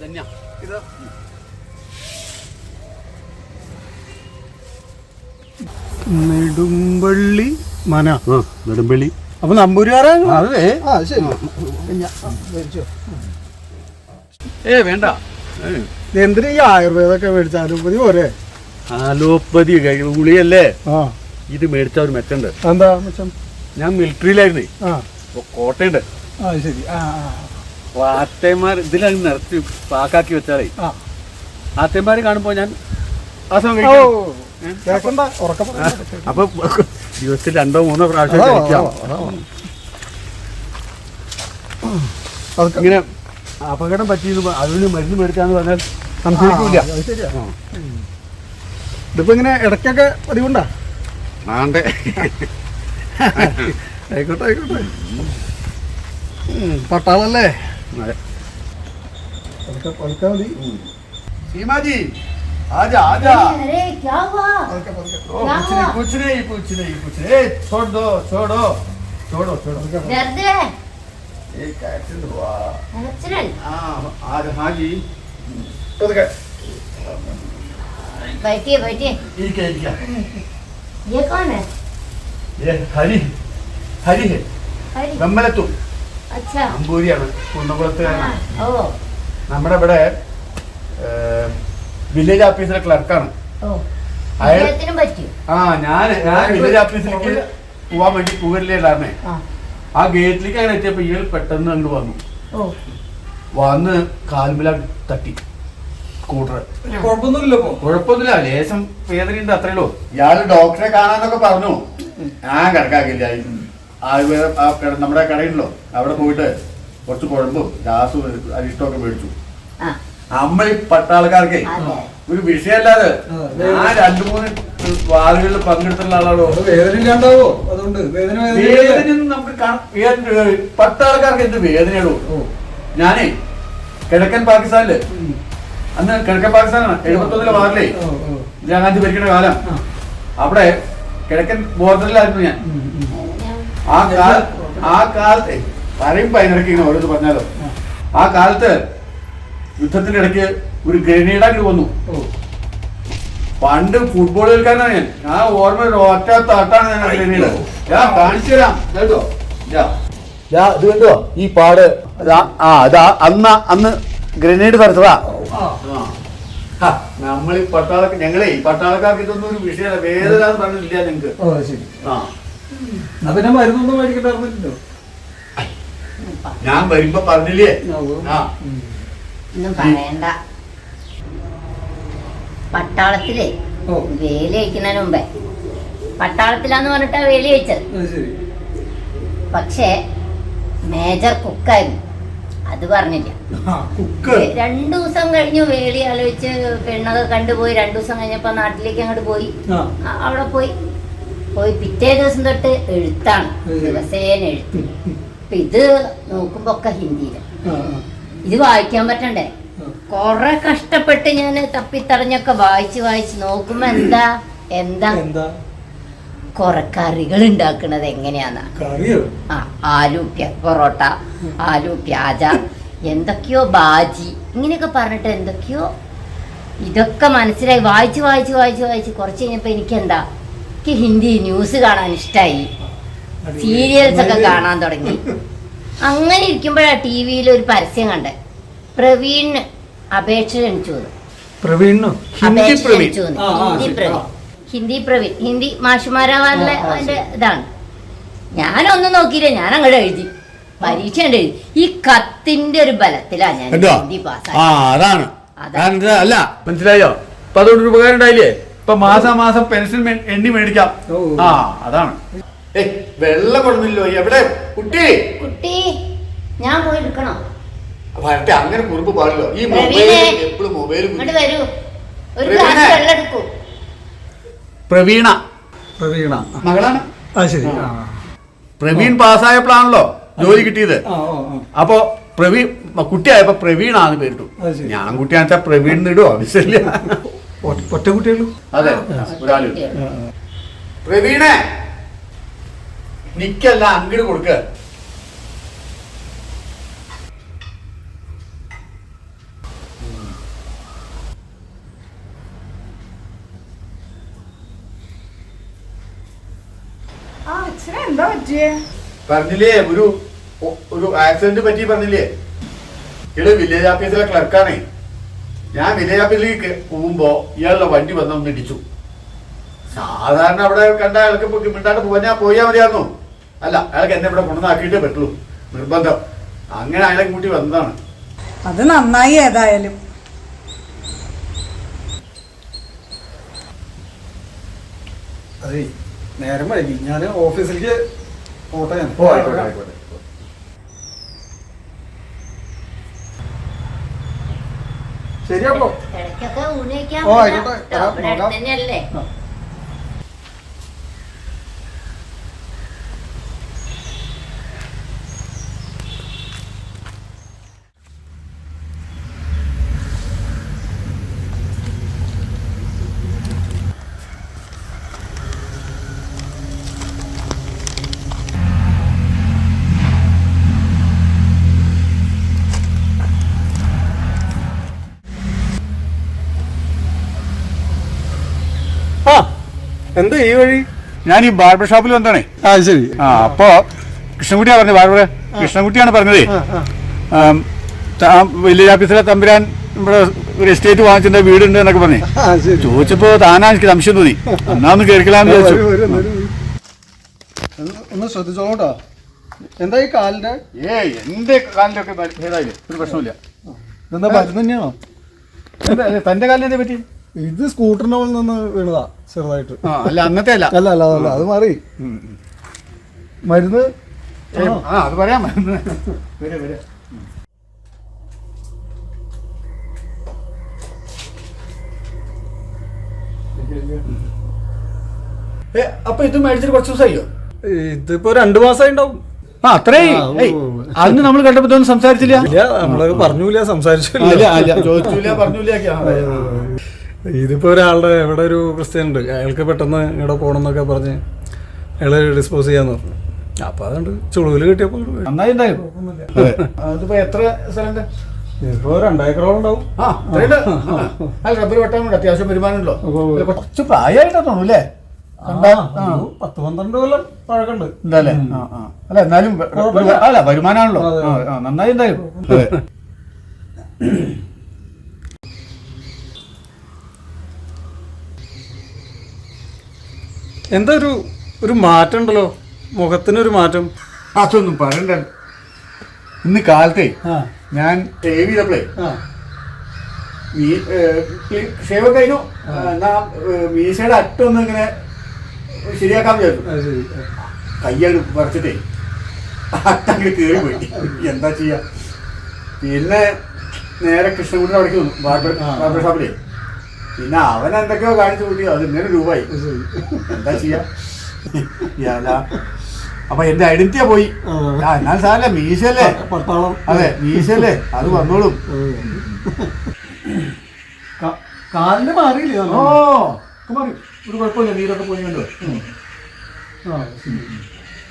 ധന്യ. ഇത്? നെടുമ്പള്ളി മന. നെടുമ്പള്ളി. അപ്പൊ നമ്പൂരിയാറാണ് അതെ. ആ ശരി. ഏ വേണ്ട. എന്തിനാ ഈ ആയുർവേദമൊക്കെ മേടിച്ച അലോപ്പതി പോരെ അലോപ്പതി ഗുളിയല്ലേ ആ. ഇത് മേടിച്ച ഒരു മെച്ചുണ്ട്. എന്താ മെച്ചം? ഞാൻ മിലിറ്ററിയിലായിരുന്നേ ആ. കോട്ടയുണ്ട്. ആ ശരി. ആ ആ. ആത്തേമാർ ഇതിലാണ് നിർത്തി പാക്കാക്കി വെച്ചാലേ. ആ. ആത്തേമാര് കാണുമ്പോ ഞാൻ ആ സമയം അപ്പൊ ദിവസത്തിൽ രണ്ടോ മൂന്നോ പ്രാവശ്യം കഴിക്കാം. ഇങ്ങനെ അപകടം പറ്റിയെന്ന് അതിന് മരുന്ന് മേടിക്കാന്ന് പറഞ്ഞാൽ സംശയിക്കൂല ആ, അത് ശരിയാ. ഇതിപ്പോ ഇങ്ങനെ ഇടയ്ക്കൊക്കെ പതിവുണ്ടാ? ആണ്ടേ. ആയിക്കോട്ടെ ആയിക്കോട്ടെ. പട്ടാളല്ലേ? അതെ. പതുക്കെ പതുക്കെ മതി സീമാജി ആജാ ആജാ अरे क्या हुआ പതുക്കെ പതുക്കെ ओ, कुछ नहीं कुछ नहीं कुछ नहीं कुछ नहीं ए, छोड़ दो छोड़ो छोड़ो छोड़ो दर्द है एक एक्सीडेंट हुआ एक्सीडेंट हाँ आज हाँ जी പതുക്കെ बैठिए बैठिए ठीक है ठीक है ये कौन है ये हरी हरी है हरी വെമ്മലത്തു अच्छा അമ്പൂരിയാണ് നമ്മുടെ ഇവിടെ വില്ലേജ് ഓഫീസിലെ ക്ലർക്കാണ് ആ ഞാൻ ഞാൻ വില്ലേജ് ഓഫീസിലേക്ക് പോവാൻ വേണ്ടി പോകലില്ലായിരുന്നേ ആ. ആ ഗേറ്റിലേക്ക് അങ്ങനെ എത്തിയപ്പോ ഇയാൾ പെട്ടെന്ന് അങ്ങോട്ട് വന്നു. വന്ന് കാൽമില തട്ടി. സ്കൂട്ടർ കുഴപ്പമൊന്നുമില്ല ലേശം വേദനയുണ്ട് അത്രയുള്ളൂ ഇയാൾ ഡോക്ടറെ കാണാന്നൊക്കെ പറഞ്ഞു. ഞാൻ കണക്കാക്കില്ല ആയുർവേദ ആ കട- നമ്മുടെ കടയുണ്ടല്ലോ. അവിടെ പോയിട്ട് കുറച്ച് കുഴമ്പും ഗ്യാസും അരിഷ്ടമൊക്കെ മേടിച്ചു. ആ. നമ്മൾ ഈ പട്ടാൾക്കാർക്ക് ഒരു വിഷയമല്ലാതെ ആ, ഞാൻ രണ്ടു മൂന്ന് വാളുകളിൽ പങ്കെടുത്തുള്ള ആളാണോ? വേദന ഇല്ലാണ്ടാവോ? അതുകൊണ്ട് വേദന വേദനയൊന്നും നമുക്ക് പട്ടാൾക്കാർക്ക് എന്ത് വേദനയുള്ളൂ ഞാനേ കിഴക്കൻ പാകിസ്ഥാനിൽ. അന്ന് കിഴക്കൻ പാകിസ്ഥാനാണ് എഴുപത്തൊന്നിലെ വാറിലേ. ഇന്ദിരാഗാന്ധി ഭരിക്കുന്ന കാലം. അവിടെ കിഴക്കൻ ബോർഡറിലായിരുന്നു ഞാൻ. ആ കാല ആ കാലത്തെ പറയുമ്പോ അതിനിടയ്ക്ക് ഇങ്ങനെ ഓരോന്ന് പറഞ്ഞാലോ. ആ കാലത്ത് യുദ്ധത്തിന്റെ ഇടയ്ക്ക് ഒരു ഗ്രനേഡ് വന്നു. പണ്ട് ഫുട്ബോൾ കളിക്കാരനാണ് ഞാൻ. ഞാൻ ഓർമ്മ ഒറ്റ തട്ടാണ് ഞാൻ ഗ്രനേഡ് ഞാൻ കാണിച്ചു തരാം. കേട്ടോ? ഇത്. കണ്ടോ? ഈ പാട്. ആ അതാ അന്ന് അന്ന് ഗ്രനേഡ് തരത്തതാ നമ്മൾ ഈ പട്ടാളക്കാർ ഞങ്ങളെ ഈ പട്ടാളക്കാർക്ക് ഇതൊന്നും ഒരു വിഷയമല്ല. വേദന പറഞ്ഞിട്ടില്ല നിങ്ങക്ക് ശരി. ആ പിന്നെ മരുന്നൊന്നും മേടിക്കണ്ടായിരുന്നില്ലല്ലോ ഞാൻ വരുമ്പോ പറഞ്ഞില്ലേ? ആ. ഒന്നും പറയണ്ട. പട്ടാളത്തിലേ ഓ. വേലി കഴിക്കുന്നതിന് മുമ്പേ. പട്ടാളത്തിലാന്ന് പറഞ്ഞിട്ടാ വേലി കഴിച്ചത് അത് ശരി. പക്ഷേ മേജർ കുക്കായിരുന്നു. അത് പറഞ്ഞില്ല. ആ കുക്ക്. രണ്ടു ദിവസം കഴിഞ്ഞു വേലി ആലോചിച്ച് പെണ്ണൊക്കെ കണ്ടുപോയി. രണ്ടു ദിവസം കഴിഞ്ഞപ്പോ നാട്ടിലേക്ക് അങ്ങോട്ട് പോയി. ആ അവിടെ പോയി. പോയി പിറ്റേ ദിവസം തൊട്ട് എഴുത്താണ്. ദിവസേന എഴുത്ത്. അപ്പൊ ഇത് നോക്കുമ്പോ ഒക്കെ ഹിന്ദിയിൽ. ഇത് വായിക്കാൻ പറ്റണ്ടേ. കൊറേ കഷ്ടപ്പെട്ട് ഞാൻ തപ്പിത്തറിഞ്ഞൊക്കെ വായിച്ച് വായിച്ച് നോക്കുമ്പോ എന്താ? എന്താ? എന്താ? കൊറേ കറികൾ ഉണ്ടാക്കണത് എങ്ങനെയാന്നാ? ആ ആലു പൊറോട്ട ആലു പ്യാജ എന്തൊക്കെയോ ബാജി ഇങ്ങനെയൊക്കെ പറഞ്ഞിട്ട് എന്തൊക്കെയോ ഇതൊക്കെ മനസ്സിലായി. വായിച്ച് വായിച്ച് വായിച്ച് വായിച്ച് കുറച്ച് കഴിഞ്ഞപ്പോൾ എനിക്കെന്താ? എനിക്ക് ഹിന്ദി ന്യൂസ് കാണാൻ ഇഷ്ടമായി സീരിയൽസ് ഒക്കെ കാണാൻ തുടങ്ങി. അങ്ങനെ ഇരിക്കുമ്പോഴാണ് ടി വിയിൽ ഒരു പരസ്യം കണ്ടത് പ്രവീൺ അപേക്ഷ ക്ഷണിച്ചു പ്രവീണോ ഹിന്ദി പ്രവീൺ. ഹിന്ദി. പ്രവീൺ. ഹിന്ദി പ്രവീൺ. ഹിന്ദി മാഷുമാരാവാനുള്ള അതിന്റെ. ഇതാണ്. ഞാനൊന്നും നോക്കിയില്ല. ഞാൻ അങ്ങോട്ട് എഴുതി. പരീക്ഷ ഉണ്ട് എഴുതി. ഈ കത്തിന്റെ ഒരു ബലത്തിലാണ് ഞാൻ ഹിന്ദി ആ പാസ്സായി അതാണ്. അല്ല മനസ്സിലായോ? അപ്പൊ അതുകൊണ്ട് ഉപകാരം ഉണ്ടായില്ലേ? ഇപ്പൊ മാസം മാസം പെൻഷൻ എണ്ണി മേടിക്കാം. ഓ. ആ അതാണ്. ഏയ് വെള്ളം കൊടുന്നില്ലോ എവിടെ? കുട്ടി! കുട്ടി ഞാൻ പോയി എടുക്കണോ? വരട്ടെ അങ്ങനെ കുറിപ്പ് പാടില്ലോ. ഈ പ്രവീണേ. മൊബൈൽ എപ്പോഴും മൊബൈൽ ഇങ്ങോട്ട് വരൂ. ഒരു പ്രവീണേ. ഗ്ലാസ് വെള്ളം എടുക്കൂ. പ്രവീണ. പ്രവീണ. മകളാണ്? ആ ശരി. ആ. പ്രവീൺ പാസ്സായപ്പോഴാണല്ലോ ജോലി കിട്ടിയത്. ആ ഓ ആ. അപ്പോ പ്രവീൺ കുട്ടിയായപ്പോ പ്രവീണാന്ന് പേരിട്ടു. അത് ശരി. ഞാൻ കുട്ടിയാണെന്ന് വെച്ചാൽ പ്രവീൺ ഇടുവോ? ആവശ്യമില്ല ഒറ്റ കുട്ടികളും അതെ. നിക്കല്ല അങ്ങോട്ട് കൊടുക്ക. പറഞ്ഞില്ലേ ഒരു ഒരു ആക്സിഡന്റ് പറ്റി പറഞ്ഞില്ലേ? ഇവിടെ വില്ലേജ് ഓഫീസിലെ ക്ലർക്കാണേ ഞാൻ വിനയാബിലേക്ക് പോകുമ്പോൾ പോകുമ്പോ ഇയാളുടെ വണ്ടി വന്ന് ഒന്ന് ഇടിച്ചു. സാധാരണ അവിടെ കണ്ട അയാൾക്ക് ഇപ്പൊ മിണ്ടാണ്ട് പോയാ പോയാൽ മതിയായിരുന്നു. അല്ല അയാൾക്ക് എന്നെ ഇവിടെ കൊണ്ടുവന്നാക്കിയിട്ടേ പറ്റുള്ളൂ. നിർബന്ധം. അങ്ങനെ അയാളെ കൂട്ടി വന്നതാണ്. അത് നന്നായി ഏതായാലും. അതെ നേരം വൈകി. ഞാൻ ഓഫീസിലേക്ക് പോട്ടെ ഞാൻ ഓ ആയിക്കോട്ടെ ആയിക്കോട്ടെ ശരി അപ്പോ ഇടയ്ക്കൊക്കെ ഊണിക്കാൻ ഓ, വരാം ആയിക്കോട്ടെ. കേട്ടോ. വരാം, ഇവിടെ അടുത്ത് നോക്കാം. തന്നെയല്ലേ ആ. ആ എന്താ ഈ വഴി? ഞാൻ ഈ ബാർബർ ഷോപ്പിൽ വന്നതാണേ. ആ ശരി. ആ അപ്പോ കൃഷ്ണൻകുട്ടിയാ പറഞ്ഞത് ബാർബർ കൃഷ്ണൻകുട്ടിയാണ് പറഞ്ഞതേ. വില്ലേജ് ഓഫീസിലെ തമ്പുരാൻ ഇവിടെ ഒരു എസ്റ്റേറ്റ് വാങ്ങിച്ചിട്ട് വീടുണ്ട് എന്നൊക്കെ പറഞ്ഞു. ചോദിച്ചപ്പോ താനാ എനിക്ക് സംശയം തോന്നി. എന്നാ ഒന്ന് കേൾക്കലാന്ന് ചോദിച്ചു. ഒന്ന് ശ്രദ്ധിച്ചോട്ടോ എന്താ ഈ കാലിന്റെ? ഏ എന്റെ കാലിലൊക്കെ ഭേദമായില്ലേ ഒരു പ്രശ്നമില്ല ഇതെന്താ മരുന്ന് തന്നെയാണോ? തന്റെ കാലിന് പറ്റി? ഇത് സ്കൂട്ടറിന്റെ മുകളിൽ നിന്ന് വീണതാ ചെറുതായിട്ട്. ആ അല്ല അന്നത്തെ അല്ല. അല്ല അല്ല അതല്ല അത് മാറി. ഉം. മരുന്ന്? ഏ, ആ അത് പറയാൻ മറന്നു. വരെ, വരെ. ഏ, അപ്പൊ ഇത് മേടിച്ചിട്ട് കുറച്ച് ദിവസമായോ? ഇതിപ്പോ രണ്ടു മാസമായി ഉണ്ടാവും. ആ അത്രേ ആ, ഓ, ഏയ്, ഓ. അന്ന് നമ്മൾ കണ്ടപ്പോ ഇതൊന്നും സംസാരിച്ചില്ല? ഇല്ല നമ്മൾ പറഞ്ഞൂല സംസാരിച്ചില്ല. ചോദിച്ചില്ല പറഞ്ഞില്ല ആ, അതെ, ആ. ഇതിപ്പോ ഒരാളുടെ ഇവിടെ ഒരു ക്രിസ്ത്യൻ ഉണ്ട് അയാൾക്ക് പെട്ടെന്ന് ഇവിടെ പോകണം എന്നൊക്കെ പറഞ്ഞ് അയാളെ ഡിസ്പോസ് ചെയ്യാന്ന് പറഞ്ഞു. അപ്പൊ അതുകൊണ്ട് ചുളുവിൽ കിട്ടിയപ്പോ അതിപ്പോ എത്ര സ്ഥലം ഉണ്ടാവും. ആ റബ്ബർ വെട്ടാനുണ്ട് അത്യാവശ്യം വരുമാനമുണ്ടല്ലോ. കുറച്ച് തോന്നുന്നു അല്ലേ? ആ, ഒരു പത്ത് പന്ത്രണ്ട് കൊല്ലം പഴക്കമുണ്ട്. ഉണ്ടല്ലേ? ആ ആ. അല്ല എന്നാലും അല്ല വരുമാനമാണല്ലോ. നന്നായി എന്തായാലും എന്താ ഒരു ഒരു മാറ്റം ഉണ്ടല്ലോ? മുഖത്തിനൊരു മാറ്റം. അതൊന്നും പറയണ്ട. ഇന്ന് കാലത്തെ ആ. ഞാൻ ഷേവ് ചെയ്തപ്പോഴേ ആ. ഷേവ് കഴിഞ്ഞു. എന്നാ മീശയുടെ അറ്റൊന്നും ഇങ്ങനെ ശരിയാക്കാൻ വിചാരിച്ചു. അത് ശരി. കയ്യാണ് പറിച്ചിട്ടേ അട്ടങ്ങനെ കയറി പോയി. എന്താ ചെയ്യാ? പിന്നെ നേരെ കൃഷ്ണൻകുട്ടി അവിടേക്ക് വന്നു. ബാർബർ. ബാർബർ ഷോപ്പിലേ. പിന്നെ അവൻ എന്തൊക്കെയോ കാണിച്ചു കൂട്ടി. അത് ഇങ്ങനെ രൂപായി എന്താ ചെയ്യാ. അപ്പൊ എന്റെ ഐഡന്റിറ്റിയാ പോയി. എന്നാൽ സാറല്ലേ മീശല്ലേ പട്ടാളം. അതെ മീശല്ലേ അത് വന്നോളും. കാലിന് മാറിയില്ലേ ഓ. മാറി. ഒരു കുഴപ്പമില്ല. നീരൊക്കെ പോയി കണ്ടോ.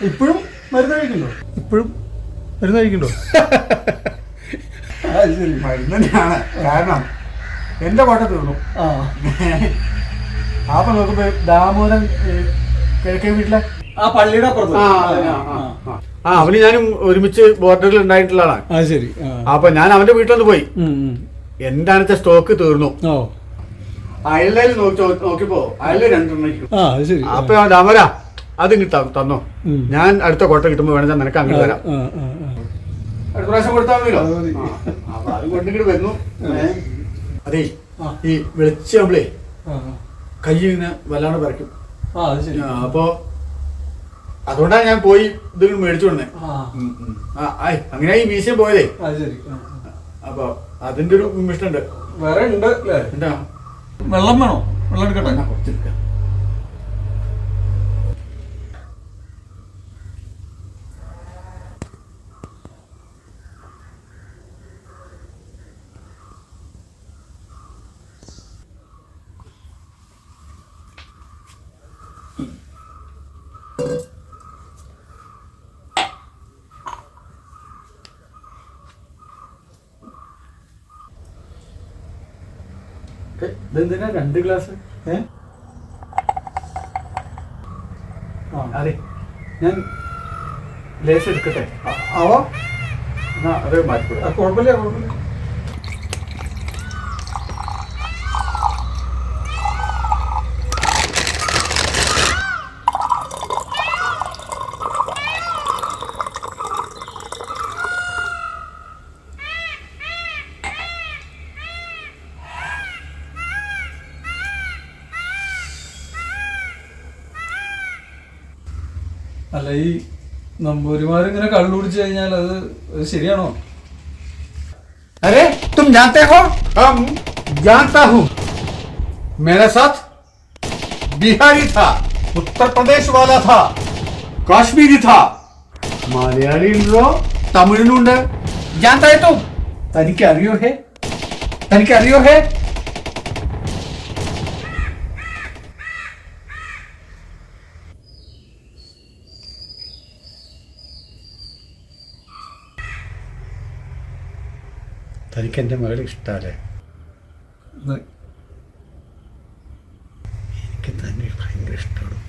ഇപ്പോഴും മരുന്ന് കഴിക്കണ്ടോ ഇപ്പോഴും മരുന്ന് കഴിക്കണ്ടോ മരുന്ന് തന്നെയാണ്. കാരണം എന്റെ കോട്ട തീർന്നു. ആ. അപ്പൊ നോക്കുമ്പോ ദാമോദരൻ കിഴക്കേ വീട്ടിലെ? ആ പള്ളിയുടെ അപ്പുറത്ത്. ആ, അവന് ഞാനും ഒരുമിച്ച് ബോർഡറിൽ ഉണ്ടായിട്ടുള്ള ആളാണ് ആ ശരി ആ. അപ്പൊ ഞാൻ അവന്റെ വീട്ടിൽ വീട്ടിലൊന്ന് പോയി. ഉം, ഉം. എന്റെ അടുത്ത സ്റ്റോക്ക് തീർന്നു. ഓ. അയലിൽ നോക്കി നോക്കിയപ്പോ അയലിൽ രണ്ടെണ്ണം ആ അത് ശരി. ആ. അപ്പൊ ഞാൻ ദാമര അത് ഇങ്ങോട്ട് തന്നോ. ഉം. ഞാൻ അടുത്ത കോട്ട കിട്ടുമ്പോ വേണമെങ്കിൽ നിനക്ക് അങ്ങോട്ട് വരാം ആ, ആ, ആ. അടുത്ത പ്രാവശ്യം കൊടുത്താൽ മതിയല്ലോ. ആ, അപ്പൊ അത് കൊണ്ടിങ്ങോട്ട് വരുന്നു ഏ, അതേ. ഈ വെളിച്ചാകുമ്പളേ ആ. കൈ ഇങ്ങനെ വല്ലാണ്ട് പറിക്കും അപ്പൊ അതുകൊണ്ടാണ് ഞാൻ പോയി ഇത് മേടിച്ചു കൊടുന്നേ അങ്ങനെ ഈ മീശം പോയതേ. അപ്പൊ അതിന്റെ ഒരു വിമിഷ്ടമുണ്ട് വേറെ ഉണ്ട് വെള്ളം വേണോ? വെള്ളം എടുക്കട്ടെ? കുറച്ചെടുക്കാം ഇതെന്തിനാ രണ്ട് ഗ്ലാസ്? ഏ? ആ അതെ. ഞാൻ ലേശം എടുക്കട്ടെ. ആവോ? എന്നാ അത് മാറ്റിക്കൊടുക്കാം കുഴപ്പമില്ല കുഴപ്പമില്ല. അല്ല ഈ നമ്പൂരിമാരിങ്ങനെ കള്ളു കുടിച്ചു കഴിഞ്ഞാൽ അത് അത് ശരിയാണോ अरे तुम जानते हो हम जानता हूँ मेरे साथ बिहारी था उत्तर प्रदेश वाला था काश्मीरी था മലയാളിയിലോ തമിഴിലുണ്ട് जानता है तुम തനിക്ക് അറിയോ ഹേ തനിക്ക് അറിയോ ഹേ തനിക്ക് എന്റെ മകളെ ഇഷ്ടമല്ലേ ഇത് എനിക്ക് തന്നെ ഭയങ്കര ഇഷ്ടമാണ്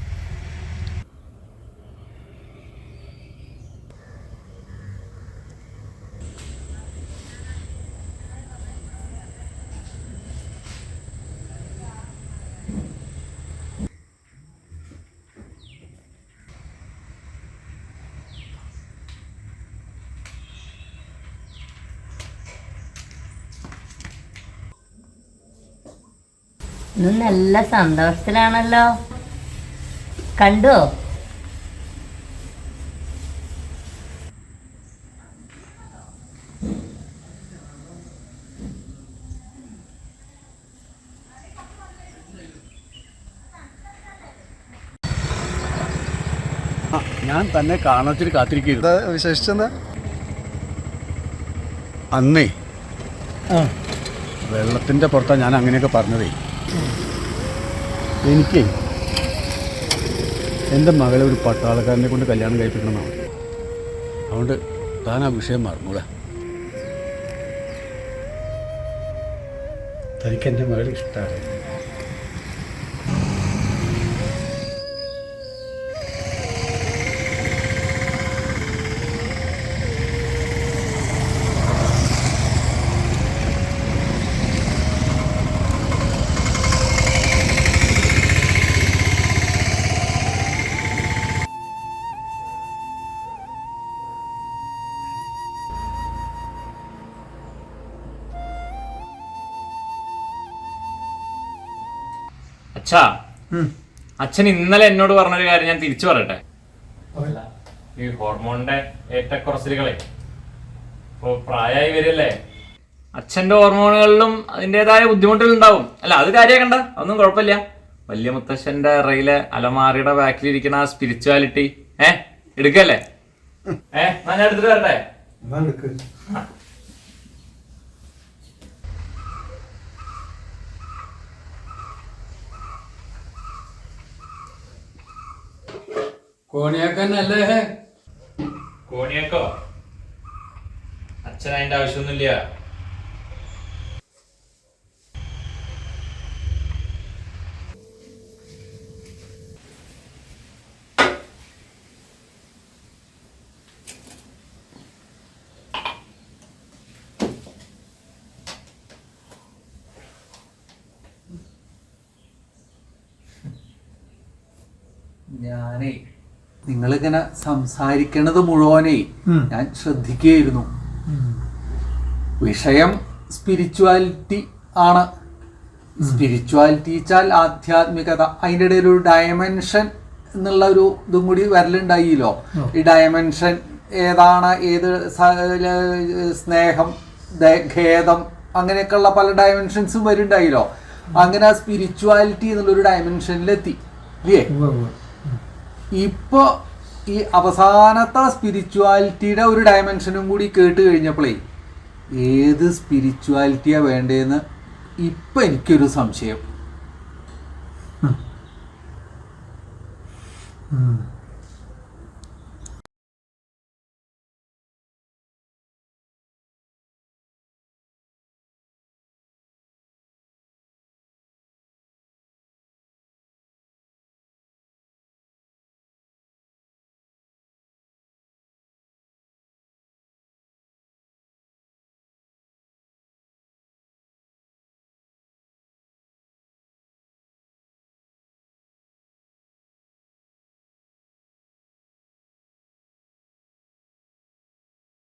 ഇന്ന് നല്ല സന്തോഷത്തിലാണല്ലോ. കണ്ടോ? ഞാൻ തന്നെ കാണത്തിൽ കാത്തിരിക്കുന്നത് വിശേഷിച്ചെന്ന് വിശേഷിച്ചെന്താ? അന്നേ വെള്ളത്തിന്റെ വെള്ളത്തിന്റെ പുറത്താണ് ഞാൻ അങ്ങനെയൊക്കെ പറഞ്ഞതേ. എനിക്ക് എന്റെ മകളെ ഒരു പട്ടാളക്കാരനെ കൊണ്ട് കല്യാണം കഴിപ്പിക്കണമെന്നാണ് അതുകൊണ്ട് താൻ ആ വിഷയം മറന്നൂടെ. തനിക്ക് എന്റെ മകളെ ഇഷ്ടമാണ് അച്ഛാ. അച്ഛൻ ഇന്നലെ എന്നോട് പറഞ്ഞൊരു കാര്യം ഞാൻ തിരിച്ചു പറയട്ടെ. ഈ ഹോർമോണിന്റെ ഏറ്റക്കുറച്ചിലുകളെ. ഇപ്പൊ പ്രായമായി വരില്ലേ? അച്ഛന്റെ ഹോർമോണുകളിലും അതിന്റെതായ ബുദ്ധിമുട്ടുകൾ ഉണ്ടാവും. അല്ല അത് കാര്യമാക്കണ്ട അതൊന്നും കുഴപ്പമില്ല. വലിയ മുത്തശ്ശന്റെ റയിലെ അലമാറിയുടെ ബാക്കിലിരിക്കുന്ന ആ സ്പിരിച്വാലിറ്റി ഏ എടുക്കല്ലേ? ഏ ഞാൻ എടുത്തിട്ട് വരട്ടെ? കോണിയാക്കാനല്ലേ? കോണിയൊക്കെ? അച്ഛൻ അതിന്റെ ആവശ്യമൊന്നുമില്ല. ഞാനേ നിങ്ങളിങ്ങനെ സംസാരിക്കണത് മുഴുവനേ ഞാൻ ശ്രദ്ധിക്കുകയായിരുന്നു. വിഷയം സ്പിരിച്വാലിറ്റി ആണ്. സ്പിരിച്വാലിറ്റി വെച്ചാൽ ആധ്യാത്മികത. അതിന്റെ ഇടയിൽ ഒരു ഡയമെൻഷൻ എന്നുള്ള ഒരു ഇതും കൂടി വരലുണ്ടായില്ലോ. ഈ ഡയമെൻഷൻ ഏതാണ് ഏത് സ്നേഹം ഖേദം അങ്ങനെയൊക്കെയുള്ള പല ഡയമെൻഷൻസും വരുന്നുണ്ടായില്ലോ. അങ്ങനെ ആ സ്പിരിച്വാലിറ്റി എന്നുള്ളൊരു ഡയമെൻഷനിലെത്തി ഇല്ലേ? ഇപ്പൊ ഈ അവസാനത്തെ സ്പിരിച്വാലിറ്റിയുടെ ഒരു ഡയമെൻഷനും കൂടി കേട്ട് കഴിഞ്ഞപ്പോഴേ ഏത് സ്പിരിച്വാലിറ്റിയാണ് വേണ്ടതെന്ന് ഇപ്പം എനിക്കൊരു സംശയം.